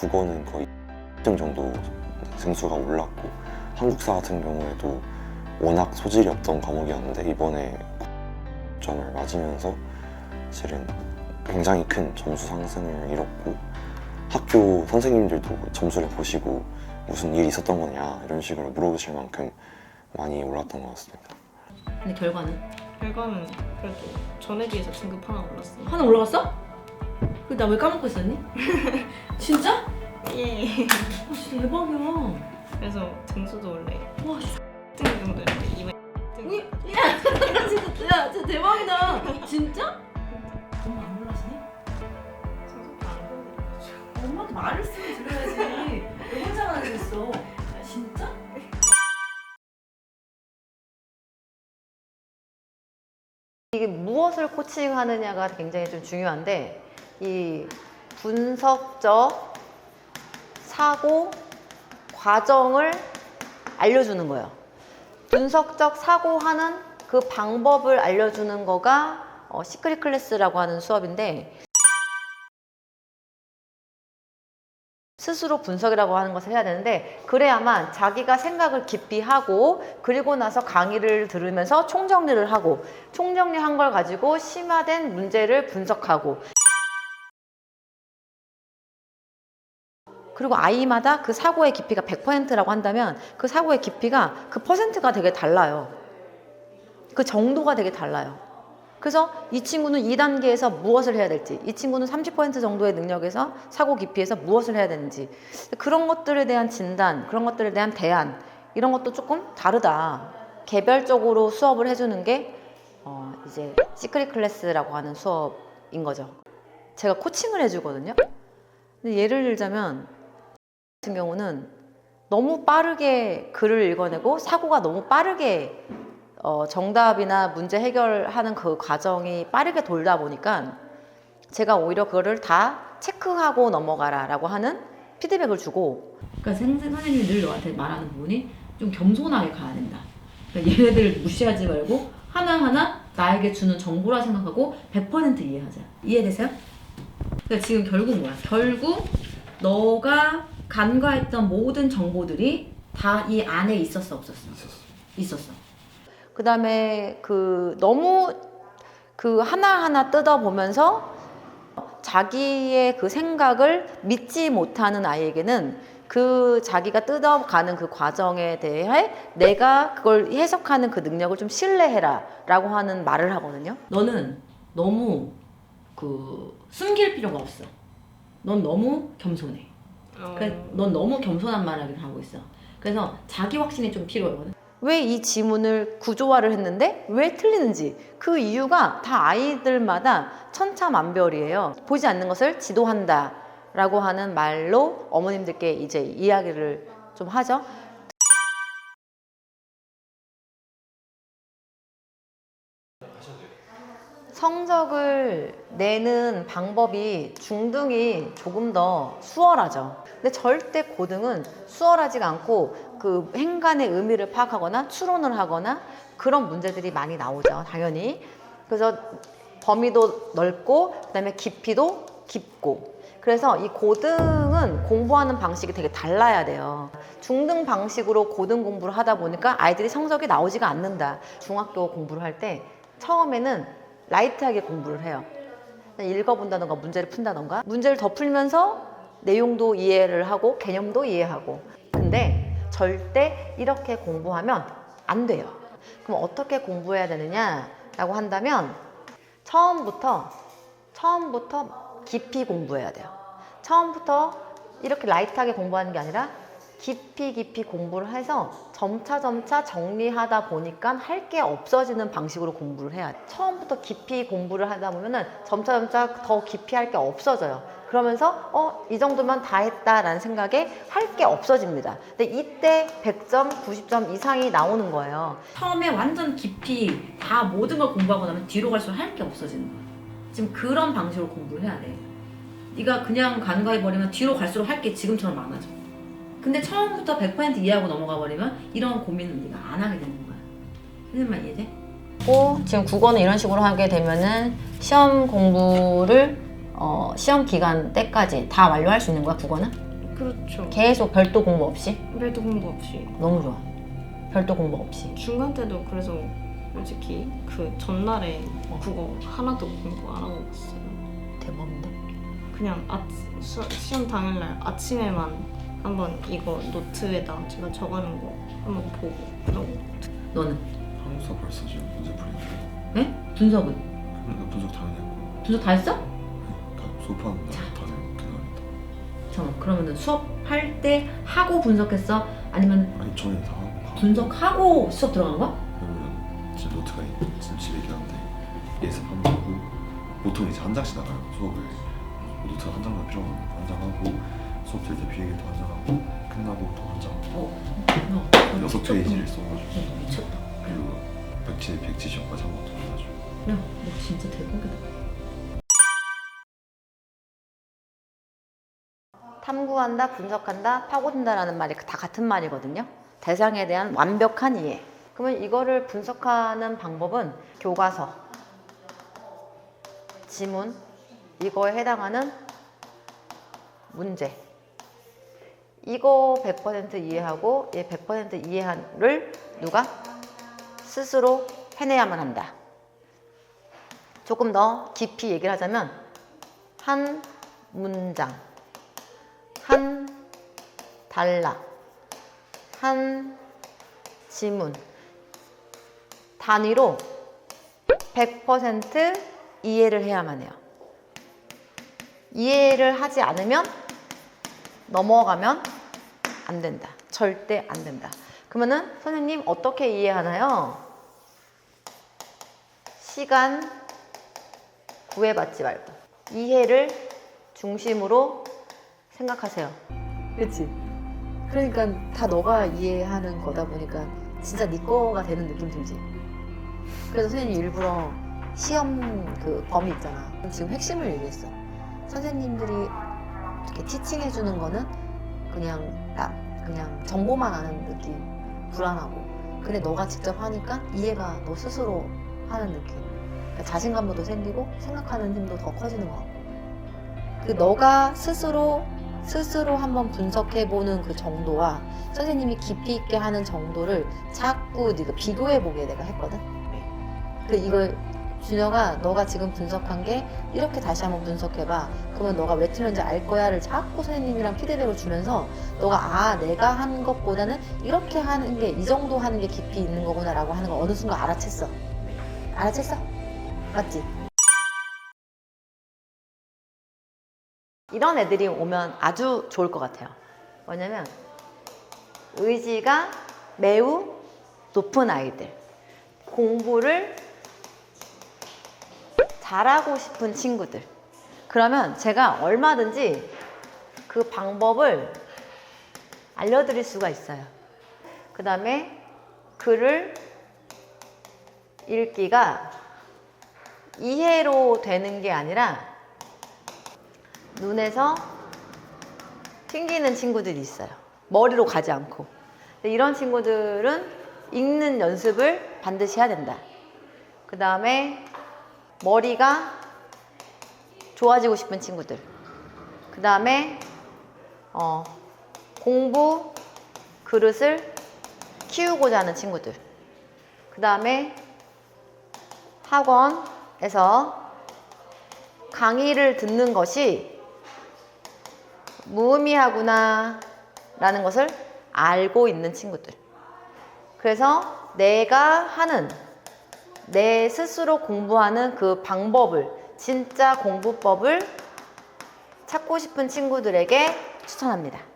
국어는 거의 1등 정도 등수가 올랐고 한국사 같은 경우에도 워낙 소질이 없던 과목이었는데 이번에 점을 맞으면서 실은 굉장히 큰 점수 상승을 이뤘고 학교 선생님들도 점수를 보시고 무슨 일이 있었던 거냐 이런 식으로 물어보실 만큼 많이 올랐던 것 같습니다. 근데 결과는? 결과는 그래도 전에 비해서 등급 하나 올랐어. 하나 올라갔어? 그 나왜 까먹고 있었니? 진짜? 예. 아, 진짜 대박이야. 그래서 등수도 원래 와, 씨. 1등 정도였는데 이번 이- 야, 진짜, 야, 진짜 대박이다. 진짜? 엄마 안 올라가지고. 엄마한테 말을 쓰면 들어야지. 왜 혼자만 하고 있어? 야, 진짜? 이게 무엇을 코칭하느냐가 굉장히 좀 중요한데 이 분석적 사고 과정을 알려주는 거예요. 분석적 사고하는 그 방법을 알려주는 거가 어, 시크릿 클래스라고 하는 수업인데 스스로 분석이라고 하는 것을 해야 되는데 그래야만 자기가 생각을 깊이 하고 그리고 나서 강의를 들으면서 총정리를 하고 총정리한 걸 가지고 심화된 문제를 분석하고 그리고 아이마다 그 사고의 깊이가 100%라고 한다면 그 사고의 깊이가 그 퍼센트가 되게 달라요. 그 정도가 되게 달라요. 그래서 이 친구는 2단계에서 무엇을 해야 될지, 이 친구는 30% 정도의 능력에서 사고 깊이에서 무엇을 해야 되는지, 그런 것들에 대한 진단, 그런 것들에 대한 대안, 이런 것도 조금 다르다. 개별적으로 수업을 해주는 게, 어, 이제 시크릿 클래스라고 하는 수업인 거죠. 제가 코칭을 해주거든요. 근데 예를 들자면, 같은 경우는 너무 빠르게 글을 읽어내고 사고가 너무 빠르게 어, 정답이나 문제 해결하는 그 과정이 빠르게 돌다 보니까 제가 오히려 그거를 다 체크하고 넘어가라 라고 하는 피드백을 주고 그러니까 선- 선생님이 늘 너한테 말하는 부분이 좀 겸손하게 가야 된다. 그러니까 얘네들 무시하지 말고 하나하나 나에게 주는 정보라 생각하고 100% 이해하자. 이해되세요? 그러니까 지금 결국 뭐야? 결국 너가 간과했던 모든 정보들이 다 이 안에 있었어 없었어? 있었어. 그 다음에 그 너무 그 하나하나 뜯어보면서 자기의 그 생각을 믿지 못하는 아이에게는 그 자기가 뜯어가는 그 과정에 대해 내가 그걸 해석하는 그 능력을 좀 신뢰해라 라고 하는 말을 하거든요. 너는 너무 그 숨길 필요가 없어. 넌 너무 겸손해. 어, 그러니까 넌 너무 겸손한 말을 하고 있어. 그래서 자기 확신이 좀 필요하거든. 왜 이 지문을 구조화를 했는데 왜 틀리는지 그 이유가 다 아이들마다 천차만별이에요. 보지 않는 것을 지도한다 라고 하는 말로 어머님들께 이제 이야기를 좀 하죠. 성적을 내는 방법이 중등이 조금 더 수월하죠. 근데 절대 고등은 수월하지가 않고 그 행간의 의미를 파악하거나 추론을 하거나 그런 문제들이 많이 나오죠. 당연히. 그래서 범위도 넓고 그다음에 깊이도 깊고 그래서 이 고등은 공부하는 방식이 되게 달라야 돼요. 중등 방식으로 고등 공부를 하다 보니까 아이들이 성적이 나오지가 않는다. 중학교 공부를 할 때 처음에는 라이트하게 공부를 해요. 읽어본다던가 문제를 푼다던가 문제를 더 풀면서 내용도 이해를 하고 개념도 이해하고 근데 절대 이렇게 공부하면 안 돼요. 그럼 어떻게 공부해야 되느냐라고 한다면 처음부터 처음부터 깊이 공부해야 돼요. 처음부터 이렇게 라이트하게 공부하는 게 아니라 깊이 깊이 공부를 해서 점차 점차 정리하다 보니까 할 게 없어지는 방식으로 공부를 해야 돼. 처음부터 깊이 공부를 하다 보면은 점차 점차 더 깊이 할 게 없어져요. 그러면서 어, 이 정도면 다 했다라는 생각에 할 게 없어집니다. 근데 이때 100점, 90점 이상이 나오는 거예요. 처음에 완전 깊이 다 모든 걸 공부하고 나면 뒤로 갈수록 할 게 없어지는 거야. 지금 그런 방식으로 공부를 해야 돼. 네가 그냥 간과해 버리면 뒤로 갈수록 할 게 지금처럼 많아져. 근데 처음부터 100% 이해하고 넘어가 버리면 이런 고민은 네가 안 하게 되는 거야. 선생님만 이해돼? 고 지금 국어는 이런 식으로 하게 되면은 시험 공부를 어, 시험 기간 때까지 다 완료할 수 있는 거야 국어는? 그렇죠. 계속 별도 공부 없이? 별도 공부 없이 너무 좋아. 별도 공부 없이. 중간 때도 그래서 솔직히 그 전날에 국어 하나도 공부 안 하고 갔어요. 대박인데? 그냥 아, 수, 시험 당일날 아침에만 한번 이거 노트에다 제가 적어놓은 거 한번 보고 그러고 너는? 한국사 벌써 지금 문제 풀인데 네? 분석은? 그러니까 분석 당연히 했고 분석 다 했어? 그러니까 수업하는 날 다는 그날이다 잠깐 그러면은 수업할 때 하고 분석했어? 아니면 아니 전에 다 하고 분석하고 수업 들어간 거야? 왜냐면 지금 노트가 있- 지금 집에 있긴 한데 예습 한 장고 보통 이제 한 장씩 나가요 수업을 노트 한 장만 필요하면 한장 하고 수업 들때 비행기도 한장 하고 끝나고 또한장 어. 너 여섯. 페이지를 써가지고 어, 미쳤다. 그리고 백지 백지 시험까지 한 번도 해가지고 야, 너 진짜 대박이다. 탐구한다, 분석한다, 파고든다라는 말이 다 같은 말이거든요. 대상에 대한 완벽한 이해. 그러면 이거를 분석하는 방법은 교과서, 지문, 이거에 해당하는 문제. 이거 100% 이해하고 얘 100% 이해를 누가 스스로 해내야만 한다. 조금 더 깊이 얘기를 하자면 한 문장, 한 단락, 한 지문 단위로 100% 이해를 해야만 해요. 이해를 하지 않으면 넘어가면 안 된다. 절대 안 된다. 그러면은 선생님 어떻게 이해하나요? 시간 구애받지 말고 이해를 중심으로 생각하세요. 그렇지? 그러니까 다 너가 이해하는 거다 보니까 진짜 네 거가 되는 느낌 들지. 그래서 선생님 일부러 시험 그 범위 있잖아. 지금 핵심을 얘기했어. 선생님들이 이렇게 티칭해 주는 거는 그냥 나 그냥 정보만 아는 느낌 불안하고. 근데 너가 직접 하니까 이해가 너 스스로 하는 느낌. 그러니까 자신감도 더 생기고 생각하는 힘도 더 커지는 것 같고. 그 너가 스스로 스스로 한번 분석해 보는 그 정도와 선생님이 깊이 있게 하는 정도를 자꾸 네가 비교해 보게 내가 했거든. 그 이걸 준혁아 너가 지금 분석한 게 이렇게 다시 한번 분석해봐. 그러면 너가 왜 틀렸는지 알 거야를 자꾸 선생님이랑 피드백을 주면서 너가 아 내가 한 것보다는 이렇게 하는 게 이 정도 하는 게 깊이 있는 거구나 라고 하는 걸 어느 순간 알아챘어. 알아챘어? 맞지? 이런 애들이 오면 아주 좋을 것 같아요. 뭐냐면 의지가 매우 높은 아이들, 공부를 잘하고 싶은 친구들. 그러면 제가 얼마든지 그 방법을 알려드릴 수가 있어요. 그 다음에 글을 읽기가 이해로 되는 게 아니라 눈에서 튕기는 친구들이 있어요. 머리로 가지 않고. 이런 친구들은 읽는 연습을 반드시 해야 된다. 그 다음에 머리가 좋아지고 싶은 친구들. 그 다음에 어, 공부 그릇을 키우고자 하는 친구들. 그 다음에 학원에서 강의를 듣는 것이 무의미하구나 라는 것을 알고 있는 친구들. 그래서 내가 하는 내 스스로 공부하는 그 방법을 진짜 공부법을 찾고 싶은 친구들에게 추천합니다.